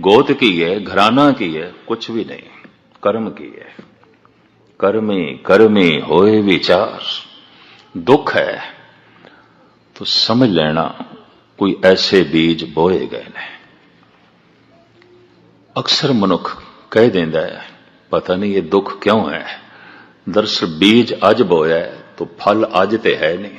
ਗੋਤ ਕੀ ਹੈ ਘਰਾਨਾ ਕੀ ਹੈ ਕੁਝ ਵੀ ਨਹੀਂ ਕਰਮ ਕੀ ਹੈ ਕਰਮੇ ਕਰਮੇ ਹੋਏ ਵਿਚਾਰ ਦੁੱਖ ਹੈ ਤੋ ਸਮਝ ਲੈਣਾ ਕੋਈ ਐਸੇ ਬੀਜ ਬੋਏ ਗਏ ਨੇ ਅਕਸਰ ਮਨੁੱਖ ਕਹਿ ਦਿੰਦਾ ਹੈ ਪਤਾ ਨਹੀਂ ਇਹ ਦੁੱਖ ਕਿਉਂ ਹੈ ਦਰਸਲ ਬੀਜ ਅੱਜ ਬੋਇਆ ਹੈ ਤੋ ਫਲ ਅੱਜ ਤੇ ਹੈ ਨਹੀਂ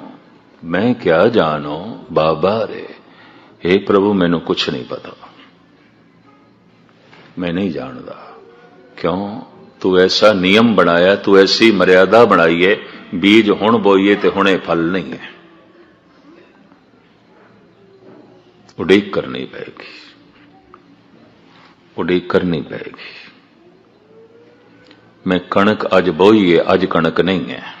ਮੈਂ ਕਿਆ ਜਾਣੋ, ਬਾਬਾ ਰੇ हे ਪ੍ਰਭੂ, ਮੈਨੂੰ ਕੁਛ ਨਹੀਂ ਪਤਾ। ਮੈਂ ਨਹੀਂ ਜਾਣਦਾ। ਕਿਉਂ? ਤੂੰ ਐਸਾ ਨਿਯਮ ਬਣਾਇਆ, ਤੂੰ ਐਸੀ ਮਰਿਆਦਾ ਬਣਾਈ ਹੈ ਬੀਜ ਹੁਣ ਬੋਈਏ ਤੇ ਹੁਣੇ ਫਲ ਨਹੀਂ ਹੈ। ਉਡੀਕ ਕਰਨੀ ਪਏਗੀ ਉਡੀਕ ਕਰਨੀ ਪਏਗੀ ਮੈਂ ਕਣਕ ਅੱਜ ਬੋਈ ਅੱਜ ਕਣਕ ਨਹੀਂ ਹੈ।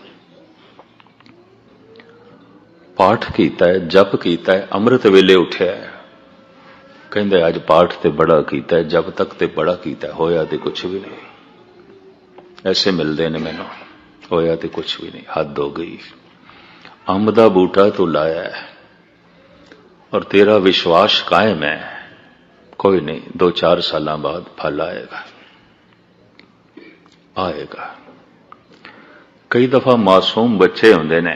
ਪਾਠ ਕੀਤਾ ਹੈ ਜਪ ਕੀਤਾ ਹੈ ਅੰਮ੍ਰਿਤ ਵੇਲੇ ਉੱਠਿਆ ਹੈ ਕਹਿੰਦੇ ਅੱਜ ਪਾਠ ਤੇ ਬੜਾ ਕੀਤਾ ਹੈ ਜਪ ਤੱਕ ਤੇ ਬੜਾ ਕੀਤਾ ਹੈ, ਹੋਇਆ ਤੇ ਕੁਝ ਵੀ ਨਹੀਂ ਐਸੇ ਮਿਲਦੇ ਨੇ ਮੈਨੂੰ ਹੋਇਆ ਤੇ ਕੁਝ ਵੀ ਨਹੀਂ ਹੱਦ ਹੋ ਗਈ ਅੰਬ ਦਾ ਬੂਟਾ ਤੂੰ ਲਾਇਆ ਹੈ ਔਰ ਤੇਰਾ ਵਿਸ਼ਵਾਸ ਕਾਇਮ ਹੈ ਕੋਈ ਨਹੀਂ 2-4 ਸਾਲਾਂ ਬਾਅਦ ਫਲ ਆਏਗਾ ਆਏਗਾ ਕਈ ਦਫਾ ਮਾਸੂਮ ਬੱਚੇ ਹੁੰਦੇ ਨੇ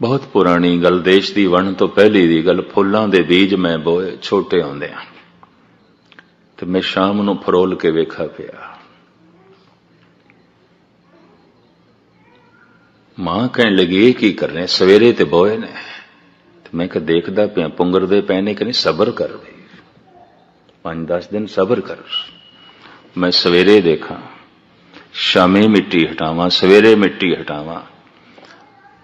ਬਹੁਤ ਪੁਰਾਣੀ ਗੱਲ, ਦੇਸ਼ ਦੀ ਵੰਡ ਤੋਂ ਪਹਿਲੀ ਦੀ ਗੱਲ, ਫੁੱਲਾਂ ਦੇ ਬੀਜ ਮੈਂ ਬੋਏ, ਛੋਟੇ ਆਉਂਦੇ ਆ ਤੇ ਮੈਂ ਸ਼ਾਮ ਨੂੰ ਫਰੋਲ ਕੇ ਵੇਖਾ ਪਿਆ। ਮਾਂ ਕਹਿਣ ਲੱਗੀ, ਇਹ ਕੀ ਕਰ ਰਹੇ? ਸਵੇਰੇ ਤੇ ਬੋਏ ਨੇ। ਤੇ ਮੈਂ ਕਿ ਦੇਖਦਾ ਪਿਆ ਪੁੰਗਰਦੇ ਪਏ ਨੇ ਕਿ ਨਹੀਂ? ਸਬਰ ਕਰ ਬਈ 5-10 ਦਿਨ ਸਬਰ ਕਰ। ਮੈਂ ਸਵੇਰੇ ਦੇਖਾਂ, ਸ਼ਾਮੇ ਮਿੱਟੀ ਹਟਾਵਾਂ, ਸਵੇਰੇ ਮਿੱਟੀ ਹਟਾਵਾਂ।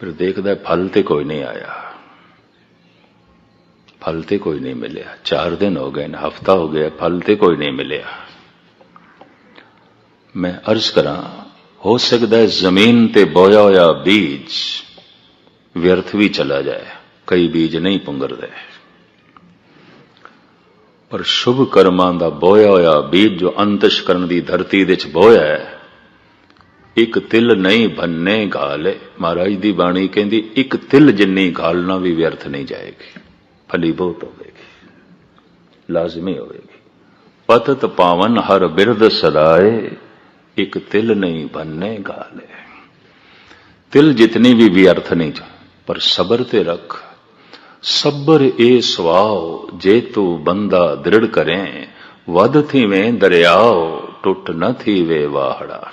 ਫਿਰ ਦੇਖਦਾ ਫਲ ਤੇ ਕੋਈ ਨਹੀਂ ਆਇਆ ਫਲ ਤੇ ਕੋਈ ਨਹੀਂ ਮਿਲਿਆ 4 ਦਿਨ ਹੋ ਗਏ ਨੇ ਹਫਤਾ ਹੋ ਗਿਆ ਫਲ ਤੇ ਕੋਈ ਨਹੀਂ ਮਿਲਿਆ ਮੈਂ ਅਰਜ਼ ਕਰਾਂ ਹੋ ਸਕਦਾ ਹੈ ਜ਼ਮੀਨ ਤੇ ਬੋਇਆ ਹੋਇਆ ਬੀਜ ਵਿਅਰਥ ਵੀ ਚਲਾ ਜਾਏ ਕਈ ਬੀਜ ਨਹੀਂ ਪੁੰਗਰਦੇ ਪਰ ਸ਼ੁਭ ਕਰਮਾਂ ਦਾ ਬੋਇਆ ਹੋਇਆ ਬੀਜ ਜੋ ਅੰਤਸ਼ ਕਰਨ ਦੀ ਧਰਤੀ ਦੇ ਵਿੱਚ ਬੋਇਆ ਹੈ ਇੱਕ ਤਿਲ ਨਹੀਂ ਬੰਨੇ ਗਾਲੇ। ਮਹਾਰਾਜ ਦੀ ਬਾਣੀ ਕਹਿੰਦੀ, ਇੱਕ ਤਿਲ ਜਿੰਨੀ ਗਾਲਣਾ ਵੀ ਵਿਅਰਥ ਨਹੀਂ ਜਾਏਗੀ। ਫਲੀ ਬਹੁਤ ਹੋਵੇਗੀ। ਲਾਜ਼ਮੀ ਹੋਵੇਗੀ। ਪਤਤ ਪਾਵਨ ਹਰ ਬਿਰਦ ਸਦਾਏ, ਇੱਕ ਤਿਲ ਨਹੀਂ ਬੰਨੇ ਗਾਲੇ। ਤਿਲ ਜਿਤਨੀ ਵੀ ਵਿਅਰਥ ਨਹੀਂ ਜਾ, ਪਰ ਸਬਰ ਤੇ ਰੱਖ। ਸਬਰ ਏ ਸਵਾਉ ਜੇ ਤੂੰ ਬੰਦਾ ਦ੍ਰਿੜ ਕਰੇ ਵਦ ਥੀਵੇਂ ਦਰਿਆਓ, ਟੁੱਟ ਨ ਥੀਵੇ ਵਾਹੜਾ।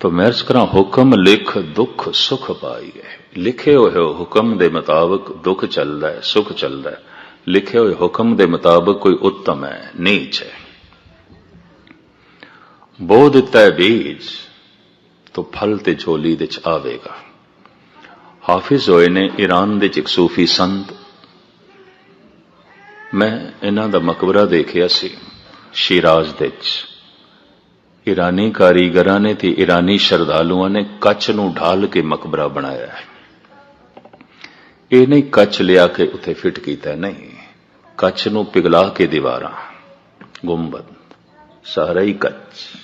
ਤੋ ਮੈਂ ਕਰਾਂ ਹੁਕਮ ਲਿਖ ਦੁੱਖ ਸੁਖ ਪਾਈਏ। ਲਿਖੇ ਹੋਏ ਹੁਕਮ ਦੇ ਮੁਤਾਬਕ ਦੁੱਖ ਚੱਲਦਾ ਹੈ, ਸੁਖ ਚੱਲਦਾ ਹੈ। ਲਿਖੇ ਹੋਏ ਹੁਕਮ ਦੇ ਮੁਤਾਬਕ ਕੋਈ ਉੱਤਮ ਹੈ, ਨੀਚ ਹੈ। ਬੋ ਦਿੱਤਾ ਹੈ ਬੀਜ, ਤੋ ਫਲ ਤੇ ਝੋਲੀ ਦੇ ਚ ਆਵੇਗਾ। ਹਾਫਿਜ਼ ਹੋਏ ਨੇ ਈਰਾਨ ਦੇ ਚ ਇੱਕ ਸੂਫੀ ਸੰਤ। ਮੈਂ ਇਹਨਾਂ ਦਾ ਮਕਬਰਾ ਦੇਖਿਆ ਸੀ, ਸ਼ਿਰਾਜ਼ ਦੇ ਚ। ਈਰਾਨੀ ਕਾਰੀਗਰਾਂ ਨੇ ਤੇ ਈਰਾਨੀ ਸ਼ਰਧਾਲੂਆਂ ਨੇ ਕੱਚ ਨੂੰ ਢਾਲ ਕੇ ਮਕਬਰਾ ਬਣਾਇਆ ਹੈ। ਇਹ ਨਹੀਂ ਕੱਚ ਲਿਆ ਕੇ ਉੱਥੇ ਫਿੱਟ ਕੀਤਾ, ਨਹੀਂ। ਕੱਚ ਨੂੰ ਪਿਘਲਾ ਕੇ ਦੀਵਾਰਾਂ, ਗੁੰਬਦ, ਸਾਰਾ ਹੀ ਕੱਚ।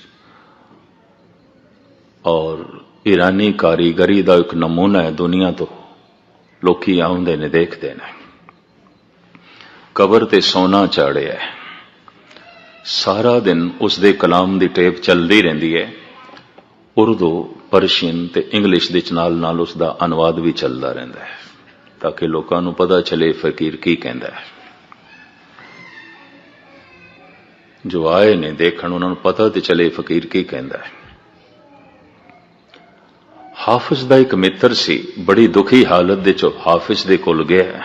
ਔਰ ਈਰਾਨੀ ਕਾਰੀਗਰੀ ਦਾ ਇੱਕ ਨਮੂਨਾ ਹੈ ਦੁਨੀਆ ਤੋਂ। ਲੋਕੀ ਆਉਂਦੇ ਨੇ, ਦੇਖਦੇ ਨੇ। ਕਬਰ ਤੇ ਸੋਨਾ ਚਾੜਿਆ ਹੈ। ਸਾਰਾ ਦਿਨ ਉਸ ਦੇ ਕਲਾਮ ਦੀ ਟੇਪ ਚੱਲਦੀ ਰਹਿੰਦੀ ਹੈ। ਉਰਦੂ, ਪਰਸ਼ੀਅਨ ਤੇ ਇੰਗਲਿਸ਼ ਦੇ ਚ ਨਾਲ ਨਾਲ ਉਸ ਦਾ ਅਨੁਵਾਦ ਵੀ ਚੱਲਦਾ ਰਹਿੰਦਾ ਹੈ। ਤਾਂ ਕਿ ਲੋਕਾਂ ਨੂੰ ਪਤਾ ਚਲੇ ਫਕੀਰ ਕੀ ਕਹਿੰਦਾ ਹੈ। ਜੋ ਆਏ ਨੇ ਦੇਖਣ, ਉਹਨਾਂ ਨੂੰ ਪਤਾ ਤੇ ਚਲੇ ਫਕੀਰ ਕੀ ਕਹਿੰਦਾ ਹੈ। ਹਾਫਿਜ਼ ਦਾ ਇੱਕ ਮਿੱਤਰ ਸੀ, ਬੜੀ ਦੁਖੀ ਹਾਲਤ ਦੇ ਚ ਹਾਫਿਜ਼ ਦੇ ਕੋਲ ਗਿਆ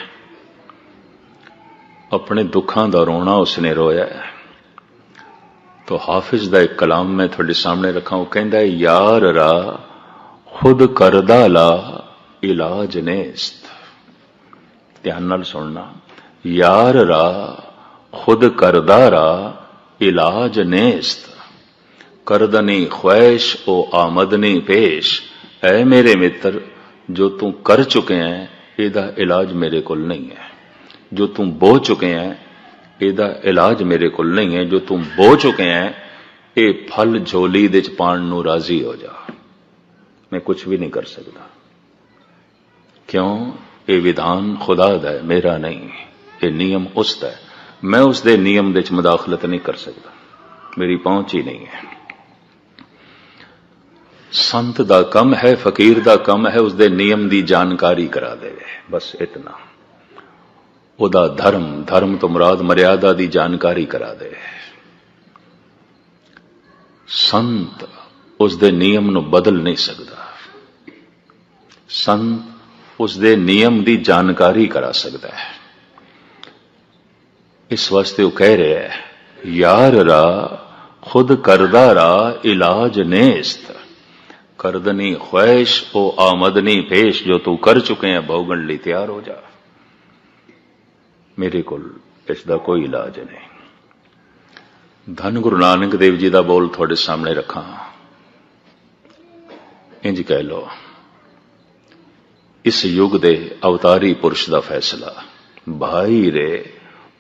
ਆਪਣੇ ਦੁੱਖਾਂ ਦਾ ਰੋਣਾ ਉਸਨੇ ਰੋਇਆ ਹੈ। ਤੋ ਹਾਫਿਜ਼ ਦਾ ਇੱਕ ਕਲਾਮ ਮੈਂ ਤੁਹਾਡੇ ਸਾਹਮਣੇ ਰੱਖਾਂ, ਉਹ ਕਹਿੰਦਾ ਯਾਰ ਰਾ, ਖੁਦ ਕਰਦਾ ਲਾ, ਇਲਾਜ ਨੇਸਤ ਧਿਆਨ ਨਾਲ ਸੁਣਨਾ, ਯਾਰ ਰਾ, ਖੁਦ ਕਰਦਾ ਰਾ, ਇਲਾਜ ਨੇਸਤ ਕਰਦਨੀ ਖੁਆਇਸ਼, ਉਹ ਆਮਦਨੀ ਪੇਸ਼। ਐ ਮੇਰੇ ਮਿੱਤਰ, ਜੋ ਤੂੰ ਕਰ ਚੁਕੇ ਹੈ, ਇਹਦਾ ਇਲਾਜ ਮੇਰੇ ਕੋਲ ਨਹੀਂ ਹੈ। ਜੋ ਤੂੰ ਬੋ ਚੁਕੇ ਹੈ ਇਹਦਾ ਇਲਾਜ ਮੇਰੇ ਕੋਲ ਨਹੀਂ ਹੈ, ਜੋ ਤੂੰ ਬੋ ਚੁੱਕੇ ਹੈ, ਇਹ ਫਲ ਝੋਲੀ ਦੇ ਚ ਪਾਣ ਨੂੰ ਰਾਜ਼ੀ ਹੋ ਜਾ। ਮੈਂ ਕੁਝ ਵੀ ਨਹੀਂ ਕਰ ਸਕਦਾ। ਕਿਉਂ? ਇਹ ਵਿਧਾਨ ਖੁਦਾ ਦਾ ਹੈ, ਮੇਰਾ ਨਹੀਂ। ਇਹ ਨਿਯਮ ਉਸ ਦਾ ਹੈ। ਮੈਂ ਉਸ ਦੇ ਨਿਯਮ ਦੇ ਚ ਮਦਾਖਲਤ ਨਹੀਂ ਕਰ ਸਕਦਾ। ਮੇਰੀ ਪਹੁੰਚ ਹੀ ਨਹੀਂ ਹੈ। ਸੰਤ ਦਾ ਕੰਮ ਹੈ, ਫਕੀਰ ਦਾ ਕੰਮ ਹੈ, ਉਸ ਦੇ ਨਿਯਮ ਦੀ ਜਾਣਕਾਰੀ ਕਰਾ ਦੇਵੇ। ਬਸ ਇਤਨਾ। ਉਹਦਾ ਧਰਮ ਧਰਮ ਤੋਂ ਮੁਰਾਦ ਮਰਿਆਦਾ ਦੀ ਜਾਣਕਾਰੀ ਕਰਾ ਦੇ। ਸੰਤ ਉਸ ਦੇ ਨਿਯਮ ਨੂੰ ਬਦਲ ਨਹੀਂ ਸਕਦਾ। ਸੰਤ ਉਸ ਦੇ ਨਿਯਮ ਦੀ ਜਾਣਕਾਰੀ ਕਰਾ ਸਕਦਾ ਹੈ। ਇਸ ਵਾਸਤੇ ਉਹ ਕਹਿ ਰਿਹਾ ਹੈ, ਯਾਰ ਰਾ, ਖੁਦ ਕਰਦਾ ਰਾ, ਇਲਾਜ ਨੇਸਤ। ਕਰਦਨੀ ਖੁਆਇਸ਼, ਉਹ ਆਮਦਨੀ, ਪੇਸ਼ ਜੋ ਤੂੰ ਕਰ ਚੁਕੇ ਹੈ ਭੋਗਣ ਲਈ ਤਿਆਰ ਹੋ ਜਾ। ਮੇਰੇ ਕੋਲ ਇਸ ਦਾ ਕੋਈ ਇਲਾਜ ਨਹੀਂ। ਧੰਨ ਗੁਰੂ ਨਾਨਕ ਦੇਵ ਜੀ ਦਾ ਬੋਲ ਤੁਹਾਡੇ ਸਾਹਮਣੇ ਰੱਖਾਂ। ਇੰਜ ਕਹਿ ਲੋ ਇਸ ਯੁੱਗ ਦੇ ਅਵਤਾਰੀ ਪੁਰਸ਼ ਦਾ ਫੈਸਲਾ, ਭਾਈ ਰੇ,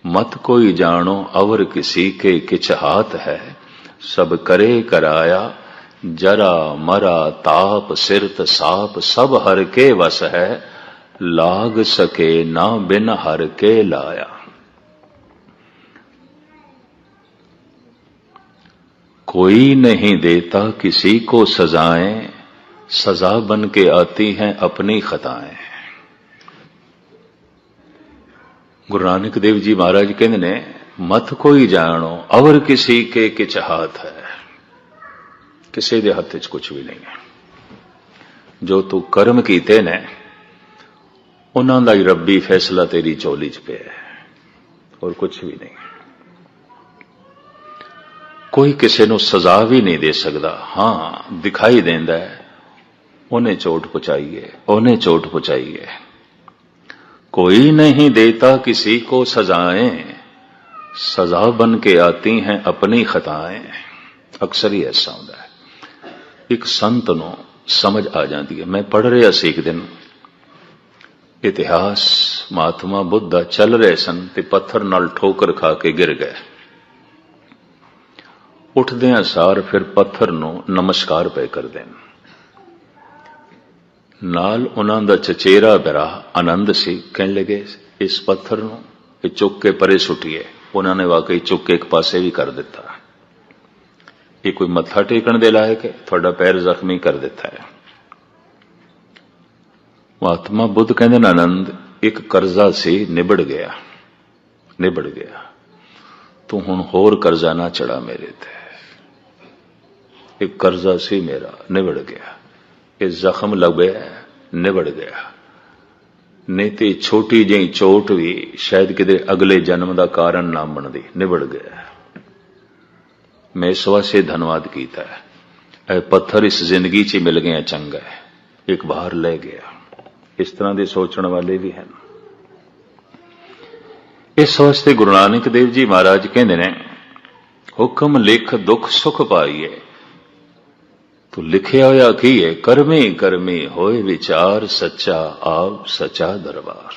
ਮਤ ਕੋਈ ਜਾਣੋ ਅਵਰ ਕਿਸੀ ਕੇ ਕਿਛ ਹਾਥ ਹੈ, ਸਭ ਕਰੇ ਕਰਾਇਆ, ਜਰਾ ਮਰਾ ਤਾਪ ਸਿਰਤ ਸਾਪ ਸਭ ਹਰ ਕੇ ਵਸ ਹੈ लाग सके ना बिन हर के लाया। कोई नहीं देता किसी को सजाएँ, सजा बन के आती हैं अपनी खताएँ। गुरु नानक देव जी महाराज कहते ने, मत कोई जानो, अवर किसी के किच हाथ है। किसी के हथ च कुछ भी नहीं है। जो तू कर्म कीते ने ਉਹਨਾਂ ਦਾ ਹੀ ਰੱਬੀ ਫੈਸਲਾ ਤੇਰੀ ਝੋਲੀ 'ਚ ਪਿਆ ਹੈ ਹੋਰ ਕੁਝ ਵੀ ਨਹੀਂ ਕੋਈ ਕਿਸੇ ਨੂੰ ਸਜ਼ਾ ਵੀ ਨਹੀਂ ਦੇ ਸਕਦਾ ਹਾਂ ਦਿਖਾਈ ਦਿੰਦਾ ਹੈ ਉਹਨੇ ਚੋਟ ਪਹੁੰਚਾਈ ਹੈ ਉਹਨੇ ਚੋਟ ਪਹੁੰਚਾਈ ਹੈ कोई नहीं देता किसी को सजाएं सजा बन के आती हैं अपनी खताएं ਅਕਸਰ ਹੀ ਐਸਾ ਹੁੰਦਾ ਹੈ ਇੱਕ ਸੰਤ ਨੂੰ ਸਮਝ ਆ ਜਾਂਦੀ ਹੈ ਮੈਂ ਪੜ ਰਿਹਾ ਸੀ ਇੱਕ ਦਿਨ ਇਤਿਹਾਸ, ਮਹਾਤਮਾ ਬੁੱਧਾ ਚੱਲ ਰਹੇ ਸਨ ਤੇ ਪੱਥਰ ਨਾਲ ਠੋਕਰ ਖਾ ਕੇ ਗਿਰ ਗਏ। ਉੱਠਦਿਆਂ ਸਾਰ ਫਿਰ ਪੱਥਰ ਨੂੰ ਨਮਸਕਾਰ ਪਏ ਕਰਦੇ ਨੇ ਨਾਲ ਉਹਨਾਂ ਦਾ ਚਚੇਰਾ ਬਰਾ ਆਨੰਦ ਸੀ, ਕਹਿਣ ਲੱਗੇ, ਇਸ ਪੱਥਰ ਨੂੰ ਇਹ ਚੁੱਕ ਕੇ ਪਰੇ ਸੁੱਟੀਏ। ਉਹਨਾਂ ਨੇ ਵਾਕਈ ਚੁੱਕ ਕੇ ਇੱਕ ਪਾਸੇ ਵੀ ਕਰ ਦਿੱਤਾ। ਇਹ ਕੋਈ ਮੱਥਾ ਟੇਕਣ ਦੇ ਲਾਇਕ ਹੈ? ਤੁਹਾਡਾ ਪੈਰ ਜ਼ਖਮੀ ਕਰ ਦਿੱਤਾ ਹੈ। ਮਹਾਤਮਾ ਬੁੱਧ ਕਹਿੰਦੇ ਨੇ, ਆਨੰਦ ਇੱਕ ਕਰਜ਼ਾ ਸੀ, ਨਿਬੜ ਗਿਆ ਨਿਬੜ ਗਿਆ। ਤੂੰ ਹੁਣ ਹੋਰ ਕਰਜ਼ਾ ਨਾ ਚੜਾ ਮੇਰੇ ਤੇ। ਇੱਕ ਕਰਜ਼ਾ ਸੀ ਮੇਰਾ, ਨਿਬੜ ਗਿਆ। ਇਹ ਜ਼ਖਮ ਲੱਗਿਆ ਨਿਬੜ ਗਿਆ। ਨਹੀਂ ਤੇ ਛੋਟੀ ਜਿਹੀ ਚੋਟ ਵੀ ਸ਼ਾਇਦ ਕਿਤੇ ਅਗਲੇ ਜਨਮ ਦਾ ਕਾਰਨ ਨਾ ਬਣਦੀ, ਨਿਬੜ ਗਿਆ। ਮੈਂ ਇਸ ਵਾਸਤੇ ਧੰਨਵਾਦ ਕੀਤਾ। ਹੈ ਇਹ ਪੱਥਰ ਇਸ ਜ਼ਿੰਦਗੀ 'ਚ ਮਿਲ ਗਿਆ ਚੰਗਾ। ਹੈ ਇੱਕ ਬਾਹਰ ਲੈ ਗਿਆ। ਇਸ ਤਰ੍ਹਾਂ ਦੇ ਸੋਚਣ ਵਾਲੇ ਵੀ ਹਨ। ਇਸ ਵਾਸਤੇ ਗੁਰੂ ਨਾਨਕ ਦੇਵ ਜੀ ਮਹਾਰਾਜ ਕਹਿੰਦੇ ਨੇ, ਹੁਕਮ ਲਿਖ ਦੁੱਖ ਸੁਖ ਪਾਈਏ ਤੋ ਲਿਖਿਆ ਹੋਇਆ ਕੀ ਹੈ ਕਰਮੇ ਕਰਮੇ ਹੋਏ ਵਿਚਾਰ ਸੱਚਾ ਆਪ ਸੱਚਾ ਦਰਬਾਰ।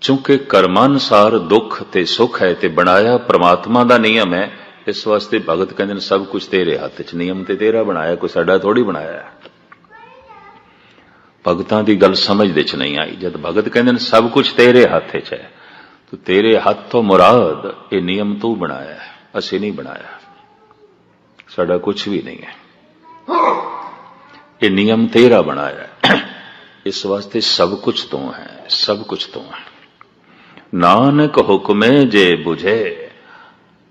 ਚੂੰਕਿ ਕਰਮਾਨੁਸਾਰ ਦੁੱਖ ਤੇ ਸੁਖ ਹੈ ਤੇ ਬਣਾਇਆ ਪ੍ਰਮਾਤਮਾ ਦਾ ਨਿਯਮ ਹੈ। ਇਸ ਵਾਸਤੇ ਭਗਤ ਕਹਿੰਦੇ ਨੇ, ਸਭ ਕੁਝ ਤੇਰੇ ਹੱਥ 'ਚ, ਨਿਯਮ ਤੇ ਤੇਰਾ ਬਣਾਇਆ, ਕੋਈ ਸਾਡਾ ਥੋੜੀ ਬਣਾਇਆ। ਭਗਤਾਂ ਦੀ ਗੱਲ ਸਮਝ ਦੇ 'ਚ ਨਹੀਂ ਆਈ। ਜਦ ਭਗਤ ਕਹਿੰਦੇ ਨੇ, ਸਭ ਕੁਝ ਤੇਰੇ ਹੱਥ 'ਚ ਹੈ, ਤੋ ਤੇਰੇ ਹੱਥ ਤੋਂ ਮੁਰਾਦ, ਇਹ ਨਿਯਮ ਤੂੰ ਬਣਾਇਆ ਅਸੀਂ ਨਹੀਂ ਬਣਾਇਆ। ਸਾਡਾ ਕੁਝ ਵੀ ਨਹੀਂ ਹੈ। ਇਹ ਨਿਯਮ ਤੇਰਾ ਬਣਾਇਆ ਇਸ ਵਾਸਤੇ ਸਭ ਕੁਝ ਤੋਂ ਹੈ, ਸਭ ਕੁਝ ਤੋਂ ਹੈ। ਨਾਨਕ ਹੁਕਮੇ ਜੇ 부ਝੇ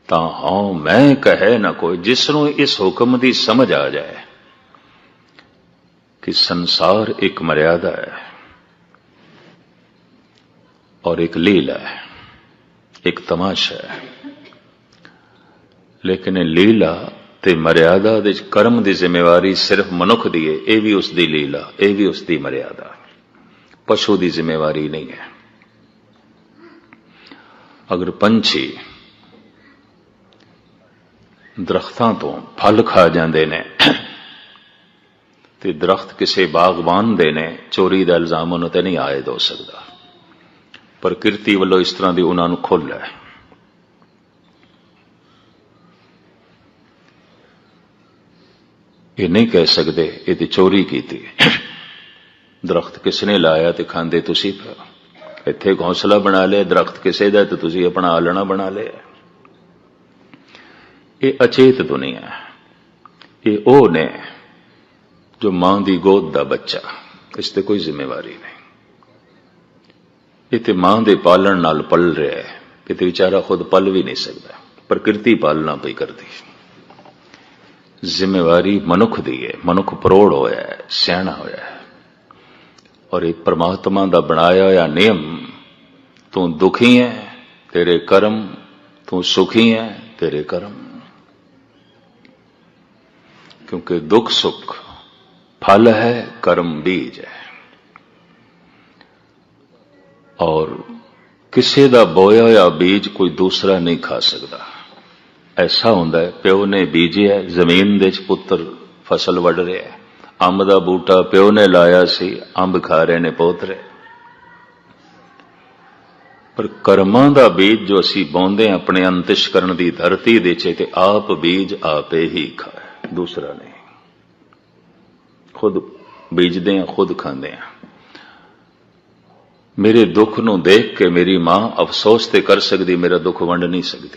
ਤਾਂ ਹਉ ਮੈਂ ਕਹੇ ਨਾ ਕੋਈ, ਜਿਸ ਨੂੰ ਇਸ ਹੁਕਮ ਦੀ ਸਮਝ ਆ ਜਾਏ। ਕਿ ਸੰਸਾਰ ਇੱਕ ਮਰਿਆਦਾ ਹੈ ਔਰ ਇੱਕ ਲੀਲਾ ਹੈ ਇੱਕ ਤਮਾਸ਼ਾ ਹੈ ਲੇਕਿਨ ਇਹ ਲੀਲਾ ਤੇ ਮਰਿਆਦਾ ਦੇ ਵਿੱਚ ਕਰਮ ਦੀ ਜ਼ਿੰਮੇਵਾਰੀ ਸਿਰਫ ਮਨੁੱਖ ਦੀ ਹੈ ਇਹ ਵੀ ਉਸ ਦੀ ਲੀਲਾ ਇਹ ਵੀ ਉਸ ਦੀ ਮਰਿਆਦਾ ਪਸ਼ੂ ਦੀ ਜ਼ਿੰਮੇਵਾਰੀ ਨਹੀਂ ਹੈ ਅਗਰ ਪੰਛੀ ਦਰਖਤਾਂ ਤੋਂ ਫਲ ਖਾ ਜਾਂਦੇ ਨੇ ਤੇ ਦਰਖਤ ਕਿਸੇ ਬਾਗਬਾਨ ਦੇ ਨੇ, ਚੋਰੀ ਦਾ ਇਲਜ਼ਾਮ ਉਹਨਾਂ ਤੇ ਨਹੀਂ ਆਇਦ ਹੋ ਸਕਦਾ। ਪ੍ਰਕਿਰਤੀ ਵੱਲੋਂ ਇਸ ਤਰ੍ਹਾਂ ਦੀ ਉਹਨਾਂ ਨੂੰ ਖੁੱਲ ਹੈ। ਇਹ ਨਹੀਂ ਕਹਿ ਸਕਦੇ, ਇਹ ਤੇ ਚੋਰੀ ਕੀਤੀ ਦਰਖਤ ਕਿਸ ਨੇ ਲਾਇਆ ਤੇ ਖਾਂਦੇ ਤੁਸੀਂ ਇੱਥੇ ਘੌਂਸਲਾ ਬਣਾ ਲਿਆ, ਦਰਖਤ ਕਿਸੇ ਦਾ ਤੇ ਤੁਸੀਂ ਆਪਣਾ ਆਲਣਾ ਬਣਾ ਲਿਆ। ਇਹ ਅਚੇਤ ਦੁਨੀਆ ਇਹ ਉਹ ਨੇ ਜੋ ਮਾਂ ਦੀ ਗੋਦ ਦਾ ਬੱਚਾ, ਇਸ ਤੇ ਕੋਈ ਜ਼ਿੰਮੇਵਾਰੀ ਨਹੀਂ। ਇਹ ਤੇ ਮਾਂ ਦੇ ਪਾਲਣ ਨਾਲ ਪਲ ਰਿਹਾ ਹੈ ਇਹ ਤੇ ਵਿਚਾਰਾ ਖੁਦ ਪਲ ਵੀ ਨਹੀਂ ਸਕਦਾ, ਪ੍ਰਕਿਰਤੀ ਪਾਲਣਾ ਪਈ ਕਰਦੀ। ਜ਼ਿੰਮੇਵਾਰੀ ਮਨੁੱਖ ਦੀ ਹੈ, ਮਨੁੱਖ ਪਰੋੜ ਹੋਇਆ ਹੈ, ਸਿਆਣਾ ਹੋਇਆ ਹੈ। ਔਰ ਇਹ ਪ੍ਰਮਾਤਮਾ ਦਾ ਬਣਾਇਆ ਹੋਇਆ ਨਿਯਮ, ਤੂੰ ਦੁਖੀ ਹੈ, ਤੇਰੇ ਕਰਮ, ਤੂੰ ਸੁਖੀ ਹੈ, ਤੇਰੇ ਕਰਮ। ਕਿਉਂਕਿ ਦੁੱਖ ਸੁੱਖ ਫਲ ਹੈ ਕਰਮ ਬੀਜ ਹੈ ਔਰ ਕਿਸੇ ਦਾ ਬੋਇਆ ਹੋਇਆ ਬੀਜ ਕੋਈ ਦੂਸਰਾ ਨਹੀਂ ਖਾ ਸਕਦਾ ਐਸਾ ਹੁੰਦਾ ਹੈ ਪਿਓ ਨੇ ਬੀਜਿਆ ਜ਼ਮੀਨ ਦੇ ਵਿੱਚ ਪੁੱਤਰ ਫਸਲ ਵੱਢ ਰਿਹਾ ਹੈ ਅੰਬ ਦਾ ਬੂਟਾ ਪਿਓ ਨੇ ਲਾਇਆ ਸੀ ਅੰਬ ਖਾ ਰਹੇ ਨੇ ਪੋਤਰੇ ਪਰ ਕਰਮਾਂ ਦਾ ਬੀਜ ਜੋ ਅਸੀਂ ਬੋਂਦੇ ਹਾਂ ਆਪਣੇ ਅੰਤਿਸ਼ਕਰਨ ਦੀ ਧਰਤੀ ਦੇ ਚ ਤੇ ਆਪ ਬੀਜ ਆਪੇ ਹੀ ਖਾਏ ਦੂਸਰਾ ਨਹੀਂ ਖੁਦ ਬੀਜਦੇ ਹਾਂ ਖੁਦ ਖਾਂਦੇ ਹਾਂ ਮੇਰੇ ਦੁੱਖ ਨੂੰ ਦੇਖ ਕੇ ਮੇਰੀ ਮਾਂ ਅਫਸੋਸ ਤੇ ਕਰ ਸਕਦੀ, ਮੇਰਾ ਦੁੱਖ ਵੰਡ ਨਹੀਂ ਸਕਦੀ।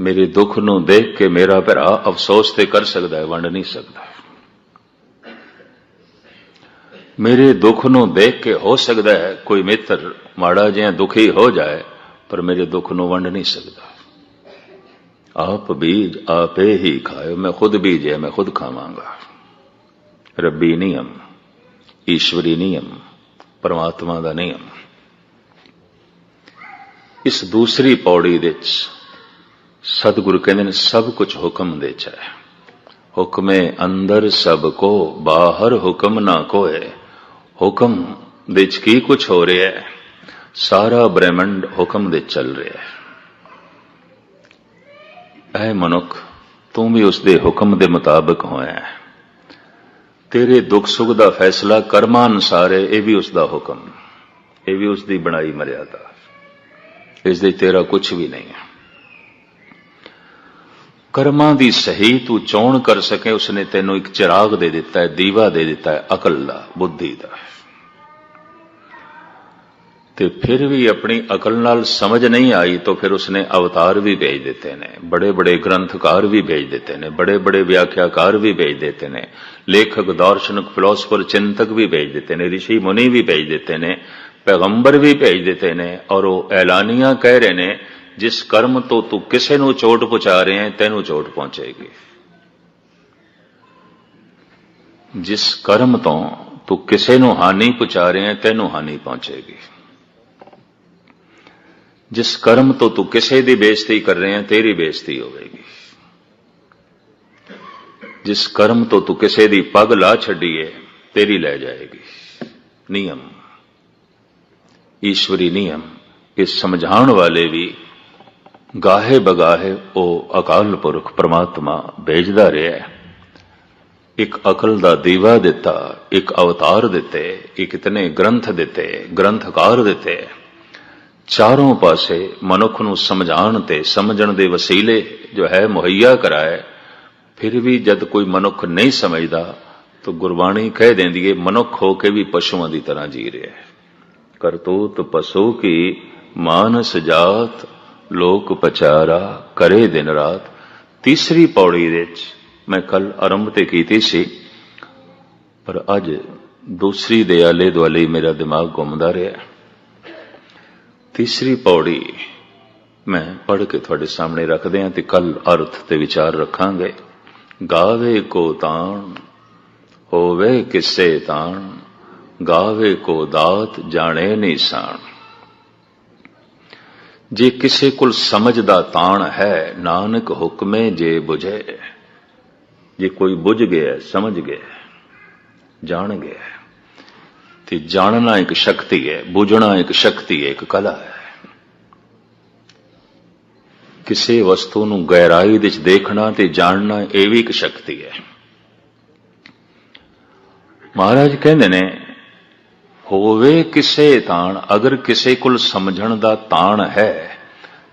ਮੇਰੇ ਦੁੱਖ ਨੂੰ ਦੇਖ ਕੇ ਮੇਰਾ ਭਰਾ ਅਫਸੋਸ ਤੇ ਕਰ ਸਕਦਾ ਹੈ ਵੰਡ ਨਹੀਂ ਸਕਦਾ। ਮੇਰੇ ਦੁੱਖ ਨੂੰ ਦੇਖ ਕੇ ਹੋ ਸਕਦਾ ਹੈ, ਕੋਈ ਮਿੱਤਰ ਮਾੜਾ ਜਿਹਾ ਦੁਖੀ ਹੋ ਜਾਏ, ਪਰ ਮੇਰੇ ਦੁੱਖ ਨੂੰ ਵੰਡ ਨਹੀਂ ਸਕਦਾ। ਆਪ ਬੀਜ ਆਪੇ ਹੀ ਖਾਇਓ, ਮੈਂ ਖੁਦ ਬੀਜੇ ਮੈਂ ਖੁਦ ਖਾਵਾਂਗਾ। ਰੱਬੀ ਨਿਯਮ, ਈਸ਼ਵਰੀ ਨਿਯਮ, ਪਰਮਾਤਮਾ ਦਾ ਨਿਯਮ। ਇਸ ਦੂਸਰੀ ਪੌੜੀ ਵਿੱਚ ਸਤਿਗੁਰੂ ਕਹਿੰਦੇ ਨੇ, ਸਭ ਕੁਝ ਹੁਕਮ ਦੇ ਚ ਹੈ। ਹੁਕਮੇ ਅੰਦਰ ਸਭ ਕੋ, ਬਾਹਰ ਹੁਕਮ ਨਾ ਕੋਏ। ਹੁਕਮ ਦੇ ਚ ਕੀ ਕੁਝ ਹੋ ਰਿਹਾ ਹੈ? ਸਾਰਾ ਬ੍ਰਹਿਮੰਡ ਹੁਕਮ ਦੇ ਚੱਲ ਰਿਹਾ ਹੈ। ਐ ਮਨੁੱਖ, ਤੂੰ ਵੀ ਉਸ ਦੇ ਹੁਕਮ ਦੇ ਮੁਤਾਬਕ ਹੋਇਆ ਤੇਰੇ ਦੁੱਖ ਸੁੱਖ ਦਾ ਫੈਸਲਾ ਕਰਮਾਂ ਅਨੁਸਾਰ ਹੈ, ਇਹ ਵੀ ਉਸ ਦਾ ਹੁਕਮ। ਇਹ ਵੀ ਉਸ ਦੀ ਬਣਾਈ ਮਰਿਆਦਾ। ਇਸ ਦੇ ਤੇਰਾ ਕੁਝ ਵੀ ਨਹੀਂ ਹੈ। ਕਰਮਾਂ ਦੀ ਸਹੀ ਤੂੰ ਚੋਣ ਕਰ ਸਕੇ, ਉਸਨੇ ਤੈਨੂੰ ਇੱਕ ਚਿਰਾਗ ਦੇ ਦਿੱਤਾ ਹੈ, ਦੀਵਾ ਦੇ ਦਿੱਤਾ ਹੈ, ਅਕਲ ਦਾ, ਬੁੱਧੀ ਦਾ। ਤੇ ਫਿਰ ਵੀ ਆਪਣੀ ਅਕਲ ਨਾਲ ਸਮਝ ਨਹੀਂ ਆਈ ਤਾਂ ਫਿਰ ਉਸਨੇ ਅਵਤਾਰ ਵੀ ਭੇਜ ਦਿੱਤੇ ਨੇ ਬੜੇ ਬੜੇ ਗ੍ਰੰਥਕਾਰ ਵੀ ਭੇਜ ਦਿੱਤੇ ਨੇ ਬੜੇ ਬੜੇ ਵਿਆਖਿਆਕਾਰ ਵੀ ਭੇਜ ਦਿੱਤੇ ਨੇ, ਲੇਖਕ, ਦਾਰਸ਼ਨਿਕ ਫਿਲਾਸਫਰ ਚਿੰਤਕ ਵੀ ਭੇਜ ਦਿੱਤੇ ਨੇ ઋષਿ ਮੁਨੀ ਵੀ ਭੇਜ ਦਿੱਤੇ ਨੇ, ਪੈਗੰਬਰ ਵੀ ਭੇਜ ਦਿੱਤੇ ਨੇ ਔਰ ਉਹ ਐਲਾਨੀਆਂ ਕਹਿ ਰਹੇ ਨੇ, ਜਿਸ ਕਰਮ ਤੋਂ ਤੂੰ ਕਿਸੇ ਨੂੰ ਚੋਟ ਪਹੁੰਚਾ ਰਹੇ ਹੈ, ਤੈਨੂੰ ਚੋਟ ਪਹੁੰਚੇਗੀ। ਜਿਸ ਕਰਮ ਤੋਂ ਤੂੰ ਕਿਸੇ ਨੂੰ ਹਾਨੀ ਪਹੁੰਚਾ ਰਹੇ ਹੈ, ਤੈਨੂੰ ਹਾਨੀ ਪਹੁੰਚੇਗੀ। ਜਿਸ ਕਰਮ ਤੋਂ ਤੂੰ ਕਿਸੇ ਦੀ ਬੇਇੱਜ਼ਤੀ ਕਰ ਰਿਹਾ ਤੇਰੀ ਬੇਇੱਜ਼ਤੀ ਹੋਵੇਗੀ। ਜਿਸ ਕਰਮ ਤੋਂ ਤੂੰ ਕਿਸੇ ਦੀ ਪੱਗ ਲਾ ਛੱਡੀਏ ਤੇਰੀ ਲੈ ਜਾਏਗੀ। ਨਿਯਮ। ਈਸ਼ਵਰੀ ਨਿਯਮ ਇਹ ਸਮਝਾਉਣ ਵਾਲੇ ਵੀ ਗਾਹੇ ਬਗਾਹੇ ਉਹ ਅਕਾਲ ਪੁਰਖ ਪ੍ਰਮਾਤਮਾ ਭੇਜਦਾ ਰਿਹਾ ਇੱਕ ਅਕਲ ਦਾ ਦੀਵਾ ਦਿੱਤਾ, ਇੱਕ ਅਵਤਾਰ ਦਿੱਤੇ, ਇੱਕ ਇਤਨੇ ਗ੍ਰੰਥ ਦਿੱਤੇ, ਗ੍ਰੰਥਕਾਰ ਦਿੱਤੇ। ਚਾਰੋਂ ਪਾਸੇ ਮਨੁੱਖ ਨੂੰ ਸਮਝਾਉਣ ਤੇ ਸਮਝਣ ਦੇ ਵਸੀਲੇ ਜੋ ਹੈ, ਮੁਹੱਈਆ ਕਰਾਏ, ਫਿਰ ਵੀ ਜਦ ਕੋਈ ਮਨੁੱਖ ਨਹੀਂ ਸਮਝਦਾ, ਤਾਂ ਗੁਰਬਾਣੀ ਕਹਿ ਦਿੰਦੀ ਏ, ਮਨੁੱਖ ਹੋ ਕੇ ਵੀ ਪਸ਼ੂਆਂ ਦੀ ਤਰ੍ਹਾਂ ਜੀ ਰਿਹਾ ਹੈ। ਕਰਤੂਤ ਪਸ਼ੂ ਕੀ, ਮਾਨਸ ਜਾਤ, ਲੋਕ ਪਚਾਰਾ, ਕਰੇ ਦਿਨ ਰਾਤ। ਤੀਸਰੀ ਪੌੜੀ ਵਿੱਚ ਮੈਂ ਕੱਲ ਆਰੰਭ ਤੇ ਕੀਤੀ ਸੀ, ਪਰ ਅੱਜ ਦੂਸਰੀ ਦੇ ਆਲੇ ਦੁਆਲੇ ਮੇਰਾ ਦਿਮਾਗ ਘੁੰਮਦਾ ਰਿਹਾ। ਤੀਸਰੀ ਪੌੜੀ ਮੈਂ ਪੜ੍ਹ ਕੇ ਤੁਹਾਡੇ ਸਾਹਮਣੇ ਰੱਖਦੇ ਹਾਂ ਤੇ ਕੱਲ ਅਰਥ ਤੇ ਵਿਚਾਰ ਰੱਖਾਂਗੇ। ਗਾਵੇ ਕੋ ਤਾਣ, ਹੋਵੇ ਕਿਸੇ ਤਾਣ, ਗਾਵੇ ਕੋ ਦਾਤ ਜਾਣੇ ਨਿਸ਼ਾਨ ਜੇ ਕਿਸੇ ਕੋਲ ਸਮਝ ਦਾ ਤਾਣ ਹੈ, ਨਾਨਕ ਹੁਕਮੇ ਜੇ 부ਝੇ ਜੇ ਕੋਈ ਬੁਝ ਗਿਆ, ਸਮਝ ਗਿਆ, ਜਾਣ ਗਿਆ। ਤੇ ਜਾਣਨਾ ਇੱਕ ਸ਼ਕਤੀ ਹੈ, ਬੁਝਣਾ ਇੱਕ ਸ਼ਕਤੀ ਹੈ, ਇੱਕ ਕਲਾ ਹੈ। ਕਿਸੇ ਵਸਤੂ ਨੂੰ ਗਹਿਰਾਈ ਵਿੱਚ ਦੇਖਣਾ ਤੇ ਜਾਣਨਾ ਇਹ ਵੀ ਇੱਕ ਸ਼ਕਤੀ ਹੈ। ਮਹਾਰਾਜ ਕਹਿੰਦੇ ਨੇ, ਹੋਵੇ ਕਿਸੇ ਤਾਣ, ਅਗਰ ਕਿਸੇ ਕੋਲ ਸਮਝਣ ਦਾ ਤਾਣ ਹੈ,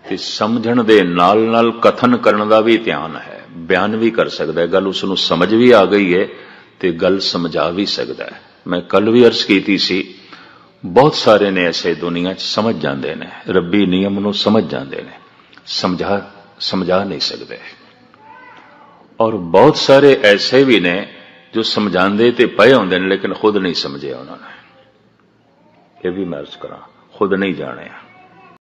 ਤੇ ਸਮਝਣ ਦੇ ਨਾਲ ਨਾਲ ਕਥਨ ਕਰਨ ਦਾ ਵੀ ਧਿਆਨ ਹੈ, ਬਿਆਨ ਵੀ ਕਰ ਸਕਦਾ ਹੈ, ਗੱਲ ਉਸ ਨੂੰ ਸਮਝ ਵੀ ਆ ਗਈ ਹੈ ਤੇ ਗੱਲ ਸਮਝਾ ਵੀ ਸਕਦਾ ਹੈ। ਮੈਂ ਕੱਲ ਵੀ ਅਰਜ਼ ਕੀਤੀ ਸੀ, ਬਹੁਤ ਸਾਰੇ ਨੇ ਐਸੇ ਦੁਨੀਆ 'ਚ ਸਮਝ ਜਾਂਦੇ ਨੇ, ਰੱਬੀ ਨਿਯਮ ਨੂੰ ਸਮਝ ਜਾਂਦੇ ਨੇ, ਸਮਝਾ ਸਮਝਾ ਨਹੀਂ ਸਕਦੇ। ਔਰ ਬਹੁਤ ਸਾਰੇ ਐਸੇ ਵੀ ਨੇ ਜੋ ਸਮਝਾਉਂਦੇ ਤੇ ਪਏ ਹੁੰਦੇ ਨੇ, ਲੇਕਿਨ ਖੁਦ ਨਹੀਂ ਸਮਝਿਆ ਉਹਨਾਂ ਨੇ। ਇਹ ਵੀ ਮੈਂ ਅਰਜ਼ ਕਰਾਂ, ਖੁਦ ਨਹੀਂ ਜਾਣਿਆ।